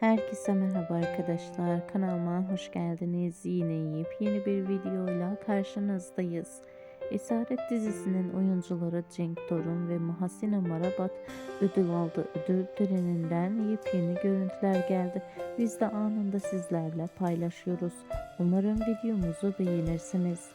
Herkese merhaba arkadaşlar. Kanalıma hoş geldiniz. Yine yepyeni bir videoyla karşınızdayız. Esaret dizisinin oyuncuları Cenk Torun ve Muhasine Marabat ödül aldı. Ödül töreninden yepyeni görüntüler geldi. Biz de anında sizlerle paylaşıyoruz. Umarım videomuzu beğenirsiniz.